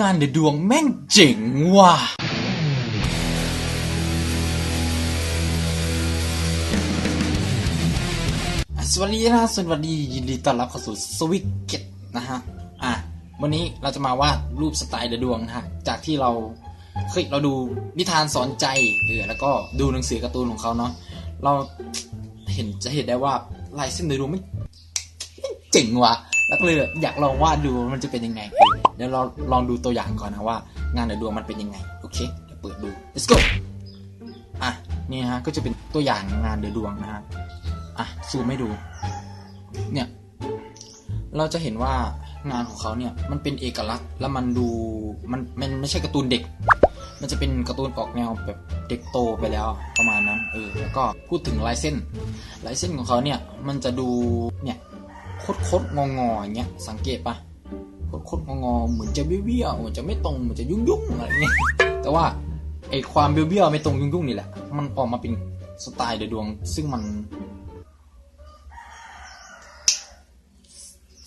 งานเดือดวงแม่งเจ๋งว่ะสวัสดีนะสวัสดียินดีต้อนรับเข้าสู่สวิกเก็ตนะฮะ อะ วันนี้เราจะมาวาดรูปสไตล์เดอดวงนะฮะ จากที่เราเคยเราดูนิทานสอนใจเออแล้วก็ดูหนังสือการ์ตูนของเขาเนาะ เราเห็นจะเห็นได้ว่าลายเส้นเดอดวงไม่เจ๋งว่ะ แล้วก็เลยอยากลองวาดดูมันจะเป็นยังไง เดี๋ยวเราลองดูตัวอย่างก่อนนะว่า งานเดอะดวงมันเป็นยังไง โอเค เดี๋ยวเปิดดู let's go อะ นี่ฮะ ก็จะเป็นตัวอย่างงานเดอะดวงนะฮะ อะ ซูมให้ดู เนี่ย เราจะเห็นว่างานของเขาเนี่ย มันเป็นเอกลักษณ์ แล้วมันดู มัน มันไม่ใช่การ์ตูนเด็ก มันจะเป็นการ์ตูนออกแนวแบบเด็กโตไปแล้วประมาณนั้น เออ แล้วก็พูดถึงลายเส้น ลายเส้นของเขาเนี่ย มันจะดู เนี่ยคดคดงองอๆอย่างเงี้ย สังเกตปะ ดคดงองอเหมือนจะเบี้ยวๆเหมือนจะไม่ตรงเหมือนจะยุ่งยุ่งๆอะไรเงี้ยแต่ว่าไอความเบี้ยวๆไม่ตรงยุ่งยุ่งๆนี่แหละ มันออกมาเป็นสไตล์เดดวง ซึ่งมัน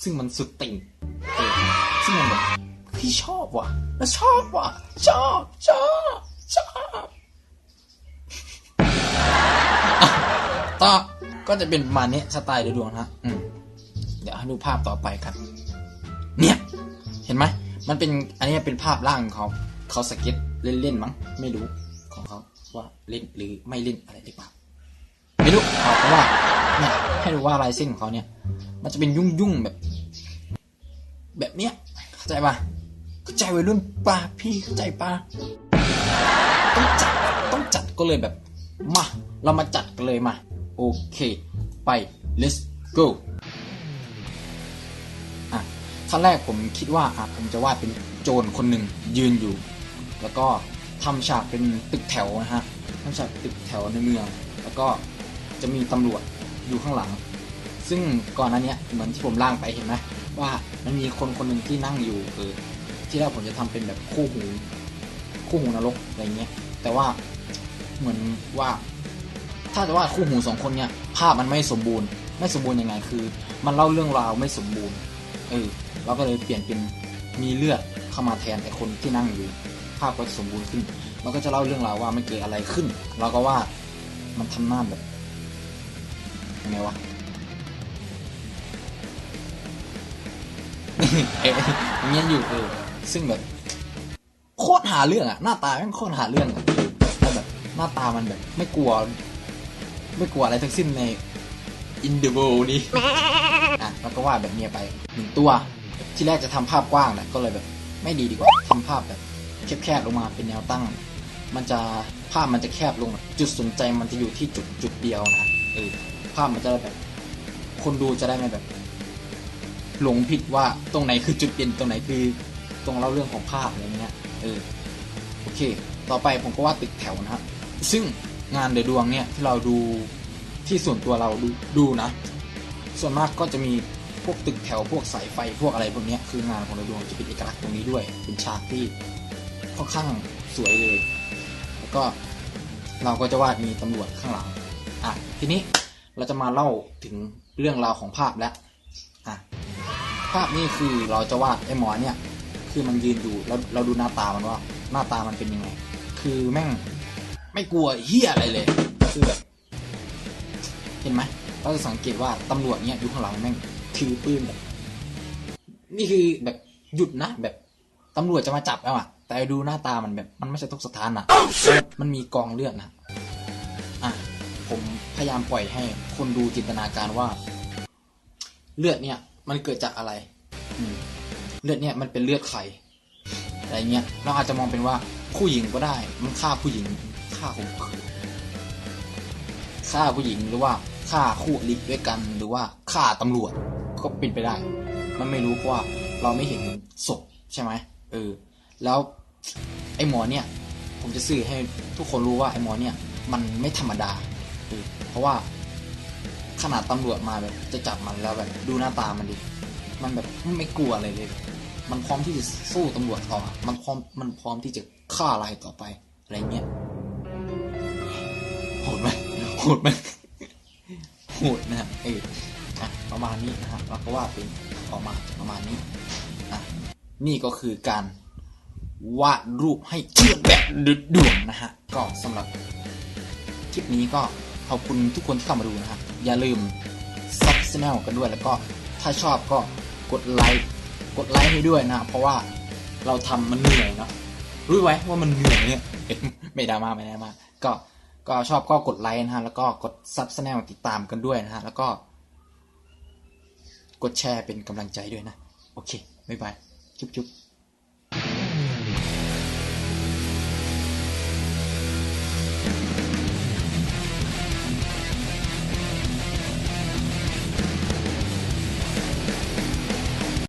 ซึ่งมันสุดติ่งซึ่งมันแบบพี่ชอบว่ะแล้วชอบว่ะชอบชอบชอบต่อก็จะเป็นประมาณนี้สไตล์เดดวงฮะอืมเดี๋ยวให้ดูภาพต่อไปกัน เนี่ย เห็นไหมมันเป็นอันนี้เป็นภาพร่างของเขาเขาสเก็ตเล่นๆมั้งไม่รู้ของเขาว่าเล่นหรือไม่เล่นอะไรหรือเปล่าไม่รู้เอาเพราะว่าเนี่ยให้ดูว่าลายเส้นของเขาเนี่ย มันจะเป็นยุ่งยุ่งๆแบบ แบบเนี้ยเข้าใจปะเข้าใจวัยรุ่นปะพี่เข้าใจปะต้องจัดต้องจัดก็เลยแบบมาเรามาจัดกันเลยมา โอเค ไป let's go ขั้นแรกผมคิดว่าอะผมจะวาดเป็นโจรคนหนึ่งยืนอยู่ แล้วก็ทำฉากเป็นตึกแถวนะฮะทำฉากตึกแถวในเมือง แล้วก็จะมีตำรวจอยู่ข้างหลัง ซึ่งก่อนหน้าเนี้ยเหมือนที่ผมล่างไปเห็นไหมว่ามันมีคนคนหนึ่งที่นั่งอยู่เออที่แรกผมจะทำเป็นแบบคู่หู คู่หูนรกอะไรเงี้ยแต่ว่าเหมือนว่า ถ้าจะว่าคู่หูสองคนเนี่ยภาพมันไม่สมบูรณ์ ไม่สมบูรณ์ยังไงคือ มันเล่าเรื่องราวไม่สมบูรณ์ เออเราก็เลยเปลี่ยนเป็นมีเลือดเข้ามาแทนไอ้คนที่นั่งอยู่ภาพก็สมบูรณ์ขึ้น มันก็จะเล่าเรื่องราวว่ามันเกิดอะไรขึ้น เราก็ว่ามันทำหน้าแบบยังไงวะเอ๊ะอย่างเงี้ยอยู่เออซึ่งแบบโคตรหาเรื่องอะหน้าตาแม่งโคตรหาเรื่องอะแล้วแบบหน้าตามันแบบ ไม่กลัว ไม่กลัวอะไรทั้งสิ้นในอินเด w o r l d นี้ แล้วก็วาดแบบเนี้ยไปหนึ่งตัว ที่แรกจะทำภาพกว้างแหละก็เลยแบบไม่ดีดีกว่าทำภาพแบบแคบๆลงมาเป็นแนวตั้ง มันจะภาพมันจะแคบลง จุดสนใจมันจะอยู่ที่จุดจุดเดียวนะเออภาพมันจะแบบ คนดูจะได้ไม่แบบ หลงผิดว่าตรงไหนคือจุดเด่นตรงไหนคือตรงเล่าเรื่องของภาพอะไรเงี้ยเออโอเค ต่อไปผมก็วาดตึกแถวนะฮะซึ่งงานเดอดวงเนี่ยที่เราดูที่ส่วนตัวเราดูดูนะ ส่วนมากก็จะมี พวกตึกแถวพวกสายไฟพวกอะไรพวกเนี้ยคืองานของเดอะดวงจะเป็นเอกลักษณ์ตรงนี้ด้วย เป็นฉากที่ค่อนข้างสวยเลย แล้วก็เราก็จะวาดมีตำรวจข้างหลังอะทีนี้เราจะมาเล่าถึงเรื่องราวของภาพแล้วอะภาพนี้คือเราจะวาดไอ้หมอเนี่ย คือมันยืนอยู่แล้วเราดูหน้าตามันว่าหน้าตามันเป็นยังไง คือแม่งไม่กลัวเฮียอะไรเลยคือแบบเห็นไหมเราจะสังเกตว่าตำรวจเนี่ยอยู่ข้างหลังแม่ง ถือปืนแบบนี่คือแบบหยุดนะแบบตำรวจจะมาจับแล้วอะแต่ดูหน้าตามันแบบมันไม่ใช่ทุกสถานอะมันมีกองเลือดนะอะผมพยายามปล่อยให้คนดูจินตนาการว่า เลือดเนี่ย มันเกิดจากอะไรเลือดเนี่ยมันเป็นเลือดใครอะไรเงี้ยเราอาจจะมองเป็นว่าผู้หญิงก็ได้ มันฆ่าผู้หญิงฆ่าข่มขืนฆ่าผู้หญิงหรือว่าฆ่าคู่อริด้วยกันหรือว่าฆ่าตำรวจ ก็เป็นไปได้ มันไม่รู้เพราะว่าเราไม่เห็นศพใช่ไหมเออ แล้วไอ้หมอเนี่ย ผมจะสื่อให้ทุกคนรู้ว่าไอ้หมอเนี่ย มันไม่ธรรมดาเออเพราะว่าขนาดตำรวจมาแบบจะจับมันแล้วแบบดูหน้าตามันดิ มันแบบไม่กลัวอะไรเลย มันพร้อมที่จะสู้ตำรวจต่อ มันพร้อม มันพร้อมที่จะฆ่าอะไรต่อไปอะไรเงี้ย โหดไหมโหดไหมโหดนะเออ ประมาณนี้นะฮะเราก็ว่าเป็นออกมาประมาณนี้อะนี่ก็คือการวาดรูปให้เชื่อแบบดุดด่วนนะฮะก็สำหรับคลิปนี้ก็ขอบคุณทุกคนที่เข้ามาดูนะฮะอย่าลืมซับสแนลกันด้วยแล้วก็ถ้าชอบก็กดไลค์กดไลค์ให้ด้วยนะเพราะว่าเราทำมันเหนื่อยเนาะรู้ไว้ว่ามันเหนื่อยเนี่ยไม่ดราม่าไม่ดราม่าก็ก็ชอบก็กดไลค์นะฮะแล้วก็กดซับสแนลติดตามกันด้วยนะฮะแล้วก็ กดแชร์เป็นกำลังใจด้วยนะ โอเค บ๊ายบาย จุ๊บจุ๊บ